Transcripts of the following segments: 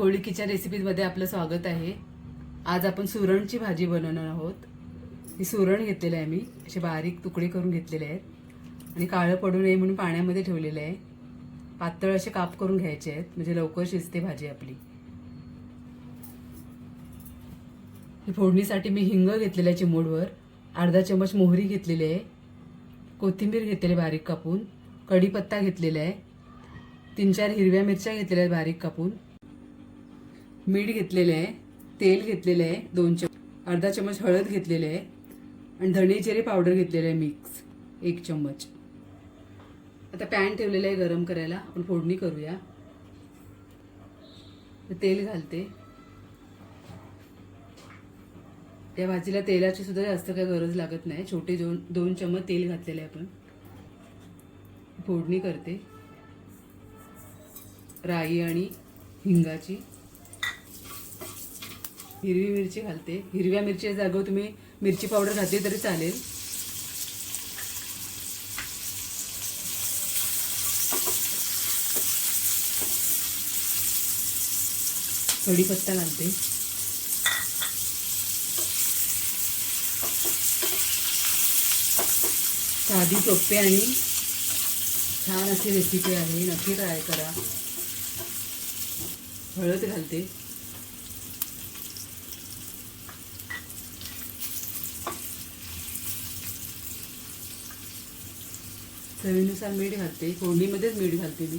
कोळिकीच्या रेसिपीजमध्ये आपलं स्वागत आहे. आज आपण सुरणची भाजी बनवणार आहोत. ही सुरण घेतलेलं आहे मी. असे बारीक तुकडे करून घेतलेले आहेत. आणि काळं पडू नये म्हणून पाण्यामध्ये ठेवलेलं आहे. पातळ असे काप करून घ्यायचे आहेत. म्हणजे लवकर शिजते भाजी आपली. फोडणीसाठी मी हिंग घेतलेलं आहे चिमूडवर अर्धा चमच मोहरी घेतलेली आहे. कोथिंबीर घेतलेली आहे बारीक कापून. कढीपत्ता घेतलेला आहे. तीन चार हिरव्या मिरच्या घेतलेल्या आहेत बारीक कापून. मीठ घेतलेलं आहे तेल घेतलेलं आहे दोन चम अर्धा चमच हळद घेतलेले आहे आणि धणे जिरे पावडर घेतलेलं आहे मिक्स एक चम्मच. आता पॅन ठेवलेलं आहे गरम करायला आपण फोडणी करूया. तेल घालते. या भाजीला तेलाची सुद्धा जास्त काही गरज लागत नाही. छोटे दोन दोन चम्मच तेल घातलेले आहे आपण. फोडणी करते. राई आणि हिंगाची. हिरवी मिरची घालते. हिरव्या मिरची जागेवर तुम्ही मिरची पावडर घातली तरी चालेल. कढीपत्ता घालते. साधी सोपे आणि छान अशी रेसिपी आहे. नक्की ट्राय करा. हळद घालते. चवीनुसार मीठ घालते. फोडणीमध्येच मीठ घालते मी.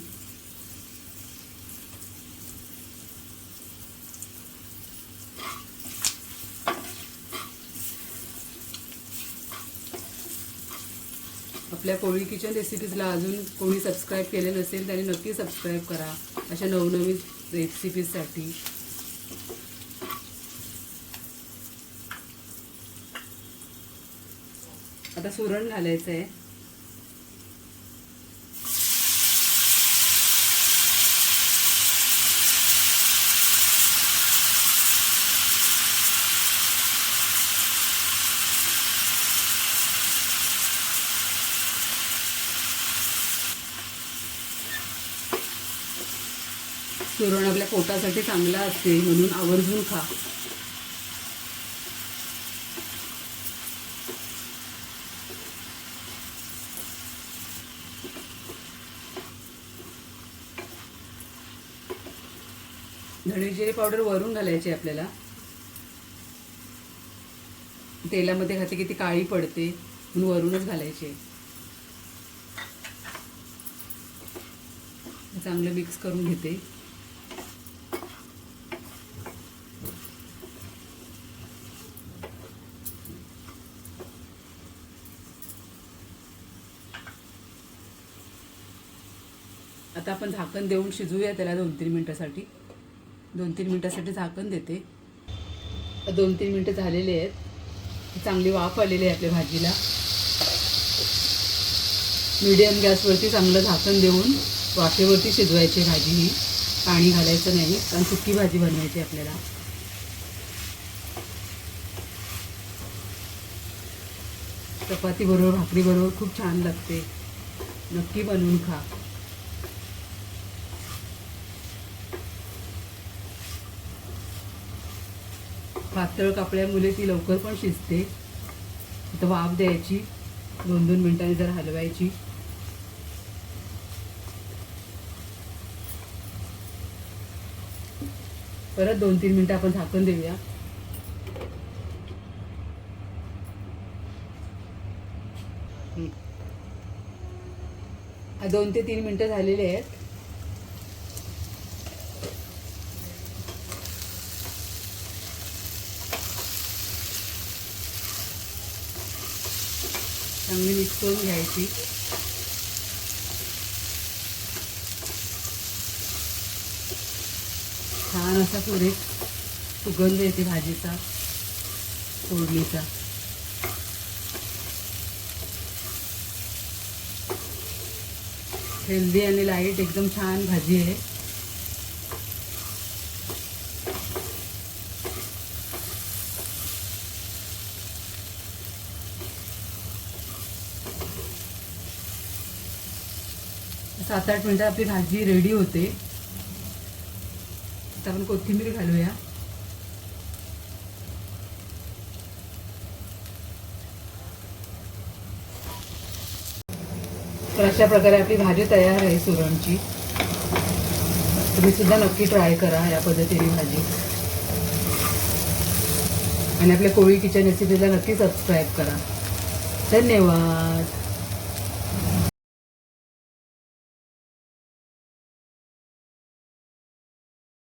आपल्या कोळी किचन रेसिपीजला अजून कोणी सबस्क्राईब केले नसेल त्यांनी नक्की सबस्क्राईब करा. अशा नवनवीन रेसिपीजसाठी. आता सुरण घालायचं आहे सुरण आपल्या पोटासाठी चांगला असते म्हणून आवर्जून खा. धणे जिरे पावडर वरून घालायची आपल्याला. तेलामध्ये घातली की ती काळी पडते म्हणून वरूनच घालायची चांगलं मिक्स करून घेते. आता आपण झाकण देऊन शिजवूया त्याला दोन तीन मिनटासाठी. दोन तीन मिनटासाठी झाकण देते. दोन तीन मिनटं झालेले आहेत. चांगली वाफ आलेली आहे आपल्या भाजीला. मिडियम गॅसवरती चांगलं झाकण देऊन वाफेवरती शिजवायची भाजी ही. पाणी घालायचं नाही कारण सुकी भाजी बनवायची आपल्याला. चपाती बरोबर भाकरी बरोबर खूप छान लागते. नक्की बनवून खा. पातळ कापल्यामुळे ती लवकर पण शिजते. आता वाफ द्यायची दोन दोन मिनिटांनी जर हलवायची. परत दोन तीन मिनिटं आपण झाकण देऊया. दोन ते तीन मिनिटं झालेले आहेत. चांगली मिक्स करून घ्यायची. छान असा पुढे सुगंध येते भाजीचा फोडणीचा. हेल्दी आणि लाइट एकदम छान भाजी आहे. सात आठ मिनटं आपली भाजी रेडी होते. आता आपण कोथिंबीर घालूया. तर अशा प्रकारे आपली भाजी तयार आहे सुरणची तुम्ही सुद्धा नक्की ट्राय करा या पद्धतीने भाजी. आणि आपल्या कोळी किचन रेसिपीला नक्की सबस्क्राईब करा. धन्यवाद.